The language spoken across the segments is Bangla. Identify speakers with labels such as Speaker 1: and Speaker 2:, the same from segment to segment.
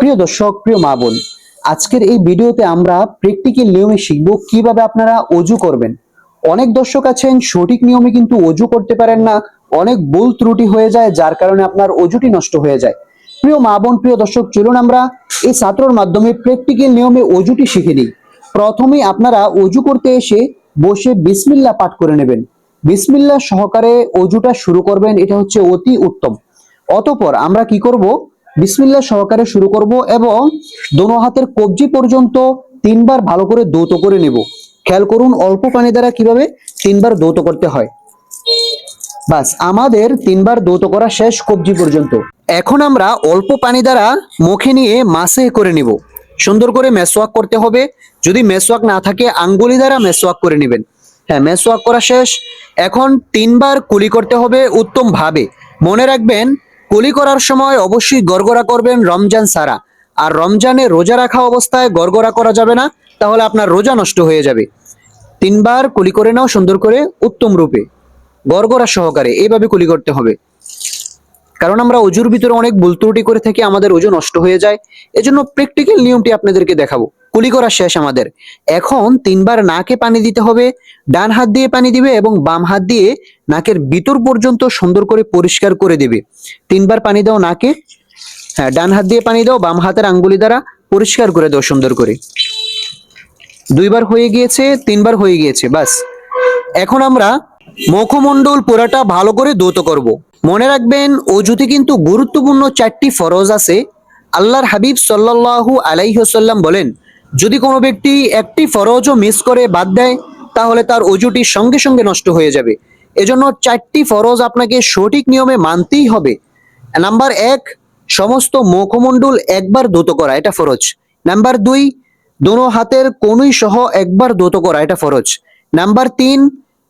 Speaker 1: প্রিয় দর্শক, প্রিয় মা বোন, আজকের এই ভিডিওতে আমরা প্র্যাকটিক্যাল নিয়মে শিখব কীভাবে আপনারা অজু করবেন। অনেক দর্শক আছেন, সঠিক নিয়মে কিন্তু অজু করতে পারেন না, অনেক ভুল ত্রুটি হয়ে যায়, যার কারণে আপনার অজুটি নষ্ট হয়ে যায়। প্রিয় মা বোন, প্রিয় দর্শক, চলুন আমরা এই ছাত্রর মাধ্যমে প্র্যাকটিক্যাল নিয়মে অজুটি শিখে নিই। প্রথমে আপনারা অজু করতে এসে বসে বিসমিল্লা পাঠ করে নেবেন। বিসমিল্লা সহকারে অজুটা শুরু করবেন, এটা হচ্ছে অতি উত্তম। অতপর আমরা কি করব? বিসমিল্লা সহকারে শুরু করব এবং দোনো হাতের কবজি পর্যন্ত তিনবার ভালো করে দৌত করে নেব। খেয়াল করুন, অল্প পানি দ্বারা কীভাবে তিনবার দৌত করতে হয়। বাস, আমাদের তিনবার দৌত করা শেষ কবজি পর্যন্ত। এখন আমরা অল্প পানি দ্বারা মুখে নিয়ে মাসে করে নিব। সুন্দর করে মেসওয়াক করতে হবে। যদি মেসওয়াক না থাকে, আঙ্গুলি দ্বারা মেসওয়াক করে নেবেন। হ্যাঁ মেসওয়াক করা শেষ। এখন তিনবার কুলি করতে হবে উত্তম ভাবে। মনে রাখবেন কুলি করার সময় অবশ্যই গড়গড়া করবেন রমজান সারা আর রমজানে রোজা রাখা অবস্থায় গড়গড়া করা যাবে না, তাহলে আপনার রোজা নষ্ট হয়ে যাবে। তিনবার কুলি করে নাও সুন্দর করে উত্তম রূপে। গড়গড়া সহকারে এইভাবে কুলি করতে হবে। কারণ আমরা অজুর ভিতরে অনেক ভুল ত্রুটি করে থাকি, আমাদের ওজন নষ্ট হয়ে যায়। এজন্য প্র্যাকটিক্যাল নিয়মটি আপনাদেরকে দেখাবো। কুলি করা শেষ আমাদের। এখন তিনবার নাকে পানি দিতে হবে, ডান হাত দিয়ে পানি দিবে এবং বাম হাত দিয়ে নাকের ভিতর পর্যন্ত সুন্দর করে পরিষ্কার করে দেবে। তিনবার পানি দাও নাকে হ্যাঁ ডান হাত দিয়ে পানি দাও, বাম হাতের আঙ্গুলি দ্বারা পরিষ্কার করে দাও সুন্দর করে। দুইবার হয়ে গিয়েছে, তিনবার হয়ে গিয়েছে, বাস। এখন আমরা মুখমণ্ডল পুরাটা ভালো করে দৌত করব। মনে রাখবেন, অজুতে কিন্তু গুরুত্বপূর্ণ চারটি ফরজ আছে। আল্লাহর হাবিব সাল্লাল্লাহু আলাইহসাল্লাম বলেন যদি কোনো ব্যক্তি একটি ফরজও মিস করে, বাদ দেয়, তাহলে তার অজুটি সঙ্গে সঙ্গে নষ্ট হয়ে যাবে। এজন্য চারটি ফরজ আপনাকে সঠিক নিয়মে মানতেই হবে। নাম্বার এক, সমস্ত মুখমণ্ডল একবার দৌত করা, এটা ফরজ। নাম্বার দুই, দোনো হাতের কনুই সহ একবার দৌত করা, এটা ফরজ। নাম্বার তিন,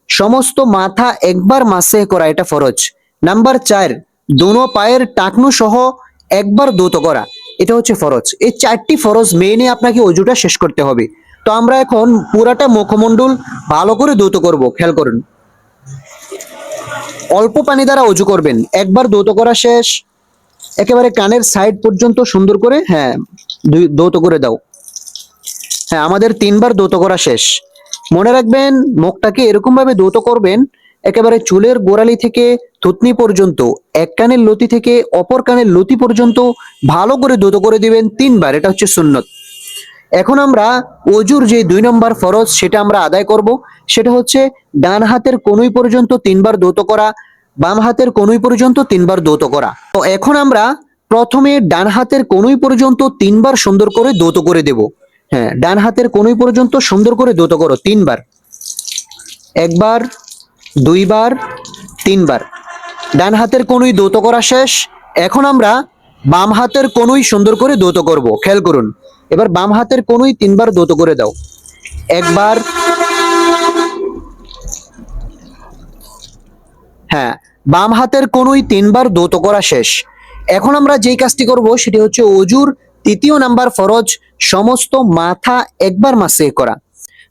Speaker 1: সমস্ত মাথা একবার মাসে করা, এটা ফরজ। নাম্বার চার, দোনো পায়ের টাকনু সহ একবার দৌত করা এটা হচ্ছে ফরজ। এই চারটি ফরজ মেনে আপনাকে অজুটা শেষ করতে হবে। তো আমরা এখন পুরাটা মুখমণ্ডল ভালো করে দৌত করব, খেয়াল করুন। অল্প পানি দ্বারা অজু করবেন। একবার দৌত করা শেষ। একেবারে কানের সাইড পর্যন্ত সুন্দর করে হ্যাঁ দৌত করে দাও। হ্যাঁ আমাদের তিনবার দৌত করা শেষ। মনে রাখবেন, মুখটাকে এরকম ভাবে দৌত করবেন একেবারে চুলের গোড়ালি থেকে থুতনি পর্যন্ত, এক কানের লতি থেকে অপর কানের লতি পর্যন্ত ভালো করে দৌত করে দিবেন তিনবার, এটা হচ্ছে সুন্নত। এখন আমরা অজুর যে দুই নম্বর ফরজ, সেটা আমরা আদায় করব। সেটা হচ্ছে ডান হাতের কনুই পর্যন্ত তিনবার দৌত করা, বাম হাতের কনুই পর্যন্ত তিনবার দৌত করা। তো এখন আমরা প্রথমে ডান হাতের কনুই পর্যন্ত তিনবার সুন্দর করে দৌত করে দেব। হ্যাঁ ডান হাতের কনুই পর্যন্ত সুন্দর করে দৌত করো তিনবার। একবার দুইবার, তিনবার। ডান হাতের কনুই দৌত করা শেষ। এখন আমরা বাম হাতের কনুই সুন্দর করে দৌত করব। খেয়াল করুন। এবার বাম হাতের কনুই তিনবার দৌত করে দাও। একবার। হ্যাঁ বাম হাতের কনুই তিনবার দৌত করা শেষ। এখন আমরা যেই কাজটি করব সেটি হচ্ছে অজুর তৃতীয় নাম্বার ফরজ, সমস্ত মাথা একবার মাসে করা।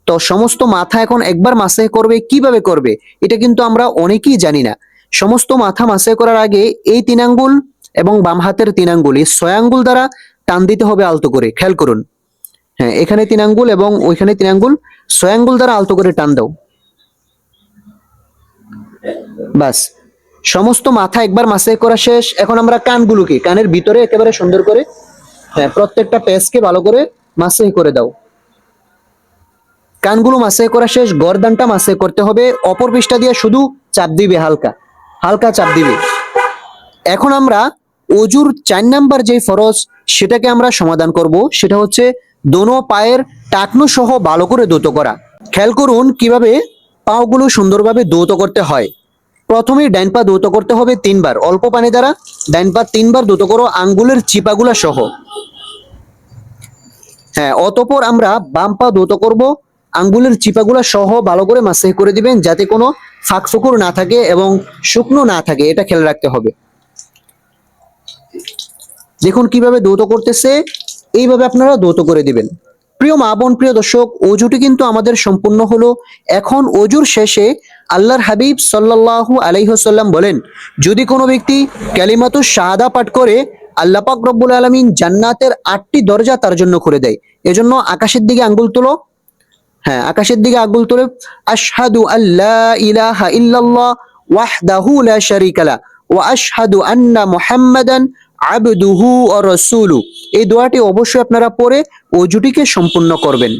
Speaker 1: তো সমস্ত মাথা এখন একবার মাসে করবে, কীভাবে করবে? এটা কিন্তু আমরা অনেকেই জানি না। সমস্ত মাথা মাসে করার আগে এই তিন আঙ্গুল এবং বাম হাতের তিন আঙ্গুল ছয় আঙ্গুল দ্বারা টান দিতে হবে আলতো করে, খেয়াল করুন। হ্যাঁ এখানে তিন আঙ্গুল এবং ওইখানে তিন আঙ্গুল ছয় আঙ্গুল দ্বারা আলতো করে টান দাও। বাস। সমস্ত মাথা একবার মাসে করা শেষ। এখন আমরা কানগুলোকে, কানের ভিতরে একেবারে সুন্দর করে হ্যাঁ প্রত্যেকটা পেজকে ভালো করে মাসে করে দাও। কানগুলো মাসে করা শেষ, গরদানটা মাসে করতে হবে। অপর পৃষ্ঠা দিয়ে শুধু চাপ দিবে হালকা। হালকা চাপ দিবে। এখন আমরা অজুর চার নাম্বার যে ফরজ, সেটাকে আমরা সমাধান করব। সেটা হচ্ছে দোনো পায়ের টাকনো সহ ভালো করে দৌত করা। খেয়াল করুন কীভাবে পাওগুলো সুন্দরভাবে দৌত করতে হয়। প্রথমে ডাইন পা দৌত করতে হবে তিনবার। অল্প পানি দ্বারা ডাইন পা তিনবার দৌত করো আঙ্গুলের চিপাগুলা সহ। হ্যাঁ অতপর আমরা বাম পা দৌত করব। আঙ্গুলের চিপাগুলা সহ ভালো করে মাসে করে দিবেন, যাতে কোনো ফাঁক ফুকুর না থাকে এবং শুকনো না থাকে। এটা খেয়াল রাখতে হবে। দেখুন কীভাবে দৌত করতেছে। এইভাবে আপনারা দৌত করে দিবেন। প্রিয় মা বোন, প্রিয় দর্শক, অজুটি কিন্তু আমাদের সম্পূর্ণ হলো। এখন অজুর শেষে আল্লাহর হাবিব সাল্লাল্লাহু আলাইহসাল্লাম বলেন, যদি কোনো ব্যক্তি ক্যালিমাতু শাহাদা পাঠ করে, আল্লাহ পাক রব্বুল আলমিন জান্নাতের আটটি দরজা তার জন্য করে দেয়। এজন্য আকাশের দিকে আঙ্গুল তোলো হ্যাঁ আকাশের দিকে আগুল তোলে, আশহাদু আল্লাহ ইলাহা ইল্লাল্লাহ ওয়াহদাহু লা শারিকালা ওয়া আশহাদু আন্না মুহাম্মাদান আবদুহু ওয়া রাসূলু এই দোয়াটি অবশ্যই আপনারা পড়ে অজুটিকে সম্পূর্ণ করবেন।